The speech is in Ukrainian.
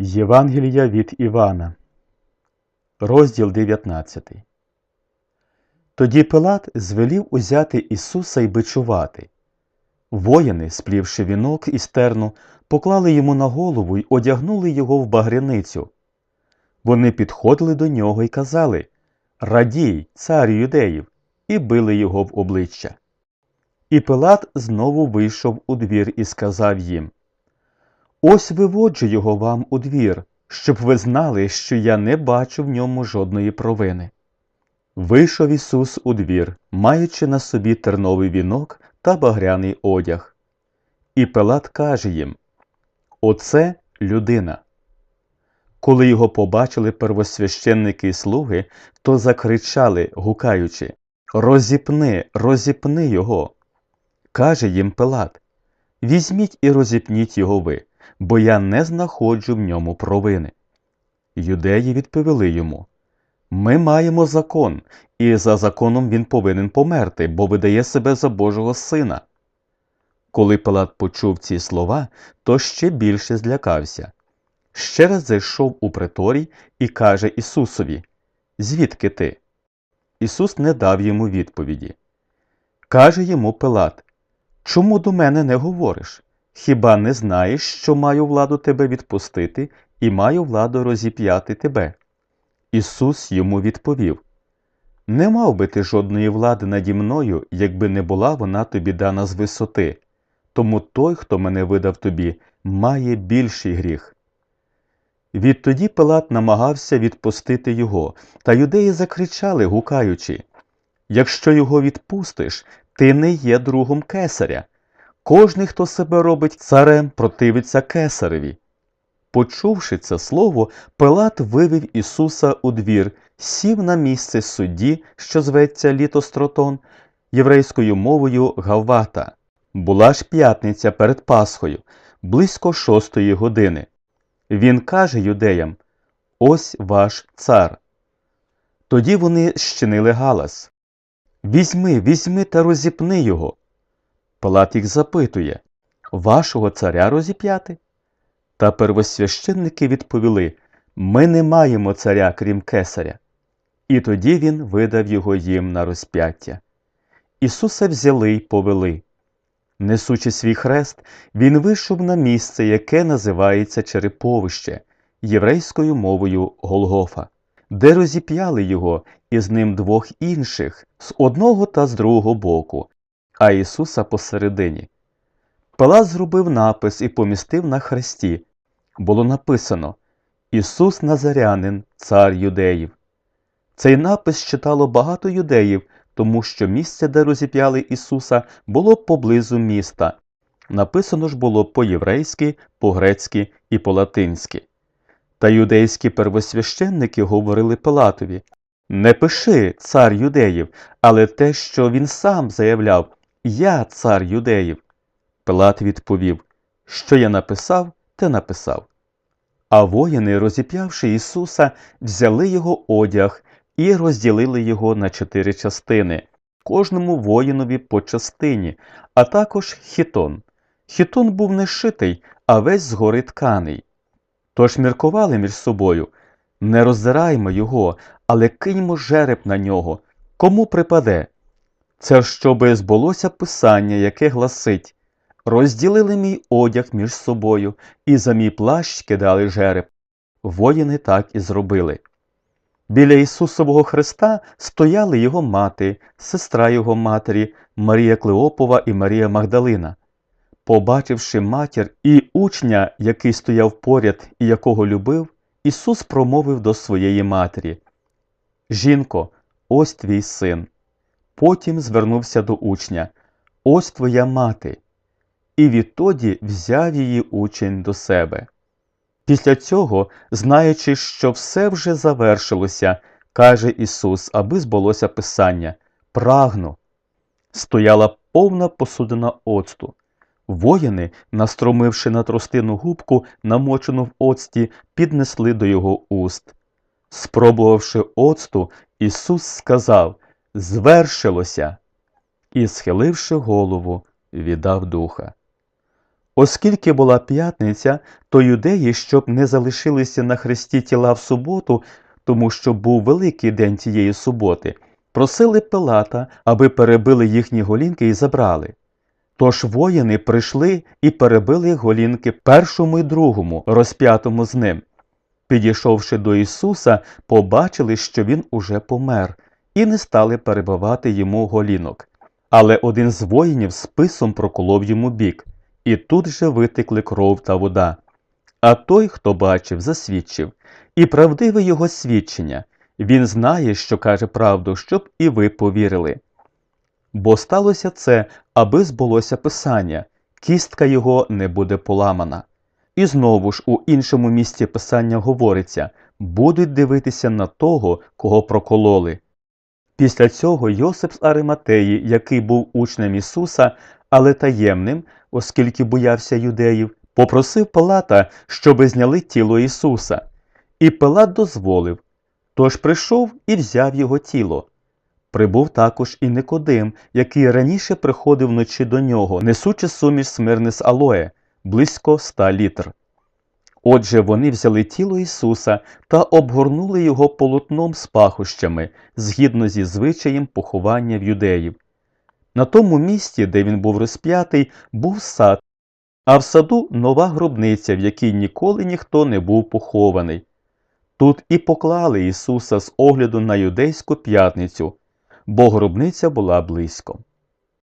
Євангелія від Івана, розділ 19. Тоді Пилат звелів узяти Ісуса й бичувати. Воїни, сплівши вінок і стерну, поклали йому на голову й одягнули його в багряницю. Вони підходили до нього й казали Радій, цар юдеїв, і били його в обличчя. І Пилат знову вийшов у двір і сказав їм Ось виводжу його вам у двір, щоб ви знали, що я не бачу в ньому жодної провини. Вийшов Ісус у двір, маючи на собі терновий вінок та багряний одяг. І Пилат каже їм Оце людина. Коли його побачили первосвященники й слуги, то закричали, гукаючи Розіпни, розіпни його. Каже їм Пилат Візьміть і розіпніть його ви, бо я не знаходжу в ньому провини. Юдеї відповіли йому Ми маємо закон, і за законом він повинен померти, бо видає себе за Божого сина. Коли Пилат почув ці слова, то ще більше злякався. Ще раз зайшов у приторій і каже Ісусові Звідки ти? Ісус не дав йому відповіді. Каже йому Пилат Чому до мене не говориш? Хіба не знаєш, що маю владу тебе відпустити і маю владу розіп'яти тебе? Ісус йому відповів Не мав би ти жодної влади наді мною, якби не була вона тобі дана з висоти. Тому той, хто мене видав тобі, має більший гріх. Відтоді Пилат намагався відпустити його, та юдеї закричали, гукаючи Якщо його відпустиш, ти не є другом кесаря. Кожний, хто себе робить царем, противиться кесареві. Почувши це слово, Пилат вивів Ісуса у двір, сів на місце судді, що зветься Літостротон, єврейською мовою Гавата. Була ж п'ятниця перед Пасхою, близько шостої години. Він каже юдеям Ось ваш цар. Тоді вони щинили галас. Візьми, візьми та розіпни його. Палат їх запитує Вашого царя розіп'яти? Та первосвященники відповіли Ми не маємо царя, крім кесаря. І тоді він видав його їм на розп'яття. Ісуса взяли й повели. Несучи свій хрест, він вийшов на місце, яке називається Череповище, єврейською мовою Голгофа, де розіп'яли його і з ним двох інших з одного та з другого боку, а Ісуса посередині. Пилат зробив напис і помістив на хресті. Було написано Ісус Назарянин, цар юдеїв. Цей напис читало багато юдеїв, тому що місце, де розіп'яли Ісуса, було поблизу міста. Написано ж було по-єврейськи, по-грецьки і по-латинськи. Та юдейські первосвященники говорили Пилатові Не пиши, цар юдеїв, але те, що він сам заявляв Я цар юдеїв. Пилат відповів Що я написав, те написав. А воїни, розіп'явши Ісуса, взяли його одяг і розділили його на чотири частини, кожному воїнові по частині, а також хітон. Хітон був не шитий, а весь згори тканий. Тож міркували між собою не роздираймо його, але киньмо жереб на нього. Кому припаде? Це щоби збулося писання, яке гласить розділили мій одяг між собою, і за мій плащ кидали жереб. Воїни так і зробили. Біля Ісусового Христа стояли його мати, сестра його матері, Марія Клеопова і Марія Магдалина. Побачивши матір і учня, який стояв поряд і якого любив, Ісус промовив до своєї матері Жінко, ось твій син. Потім звернувся до учня Ось твоя мати. І відтоді взяв її учень до себе. Після цього, знаючи, що все вже завершилося, каже Ісус, аби збулося Писання Прагну. Стояла повна посудина оцту. Воїни, настромивши на тростину губку, намочену в оцті, піднесли до його уст. Спробувавши оцту, Ісус сказав Звершилося. І, схиливши голову, віддав духа. Оскільки була п'ятниця, то юдеї, щоб не залишилися на хресті тіла в суботу, тому що був великий день тієї суботи, просили Пилата, аби перебили їхні голінки і забрали. Тож воїни прийшли і перебили голінки першому і другому, розп'ятому з ним. Підійшовши до Ісуса, побачили, що він уже помер, і не стали перебивати йому голінок. Але один з воїнів списом проколов йому бік, і тут же витекли кров та вода. А той, хто бачив, засвідчив, і правдиве його свідчення. Він знає, що каже правду, щоб і ви повірили. Бо сталося це, аби збулося писання, кістка його не буде поламана. І знову ж у іншому місці писання говориться будуть дивитися на того, кого прокололи. Після цього Йосип з Ариматеї, який був учнем Ісуса, але таємним, оскільки боявся юдеїв, попросив Пилата, щоби зняли тіло Ісуса. І Пилат дозволив. Тож прийшов і взяв його тіло. Прибув також і Никодим, який раніше приходив вночі до нього, несучи суміш смирни з алоє, близько ста літр. Отже, вони взяли тіло Ісуса та обгорнули його полотном з пахощами, згідно зі звичаєм поховання в юдеїв. На тому місці, де він був розп'ятий, був сад, а в саду нова гробниця, в якій ніколи ніхто не був похований. Тут і поклали Ісуса з огляду на юдейську п'ятницю, бо гробниця була близько.